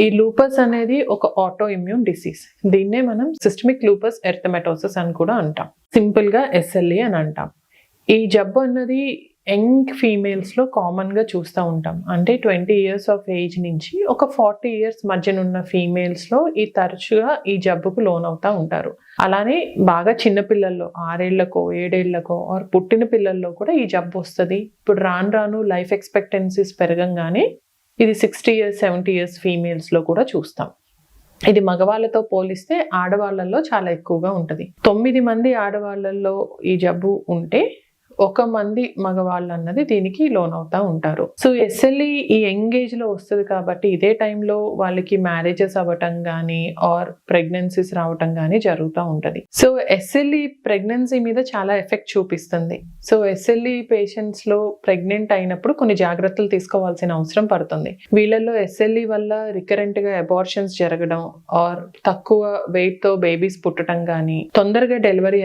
ఈ లూపస్ అనేది ఒక ఆటో ఇమ్యూన్ డిసీజ్ దీన్నే మనం సిస్టమిక్ లూపస్ ఎర్థమెటోసిస్ అని కూడా అంటాం. సింపుల్గా ఎస్ఎల్ఈ అని అంటాం. ఈ జబ్బు అన్నది యంగ్ ఫీమేల్స్లో కామన్గా చూస్తూ ఉంటాం. అంటే ట్వంటీ ఇయర్స్ ఆఫ్ ఏజ్ నుంచి ఒక ఫార్టీ ఇయర్స్ మధ్యనున్న ఫీమేల్స్లో ఈ తరచుగా ఈ జబ్బుకు లోన్ అవుతా ఉంటారు. అలానే బాగా చిన్న పిల్లల్లో ఆరేళ్ళకో ఏడేళ్ళకో ఆర్ పుట్టిన పిల్లల్లో కూడా ఈ జబ్బు వస్తుంది. ఇప్పుడు రాను రాను లైఫ్ ఎక్స్పెక్టెన్సీస్ పెరగంగానే ఇది సిక్స్టీ ఇయర్స్ సెవెంటీ ఇయర్స్ ఫీమేల్స్లో కూడా చూస్తాం. ఇది మగవాళ్ళతో పోలిస్తే ఆడవాళ్ళల్లో చాలా ఎక్కువగా ఉంటుంది. తొమ్మిది మంది ఆడవాళ్ళల్లో ఈ జబ్బు ఉంటే ఒక మంది మగవాళ్ళు అన్నది దీనికి లోన్ అవుతా ఉంటారు. సో ఎస్ఎల్ఈ ఈ యంగ్ ఏజ్లో వస్తుంది కాబట్టి ఇదే టైంలో వాళ్ళకి మ్యారేజెస్ అవ్వటం కానీ ఆర్ ప్రెగ్నెన్సీస్ రావటం కానీ జరుగుతూ ఉంటది. సో ఎస్ఎల్ఈ ప్రెగ్నెన్సీ మీద చాలా ఎఫెక్ట్ చూపిస్తుంది. సో ఎస్ఎల్ఈ పేషెంట్స్లో ప్రెగ్నెంట్ అయినప్పుడు కొన్ని జాగ్రత్తలు తీసుకోవాల్సిన అవసరం పడుతుంది. వీళ్ళల్లో ఎస్ఎల్ఈ వల్ల రికరెంట్గా అబార్షన్స్ జరగడం ఆర్ తక్కువ వెయిట్తో బేబీస్ పుట్టడం కానీ తొందరగా డెలివరీ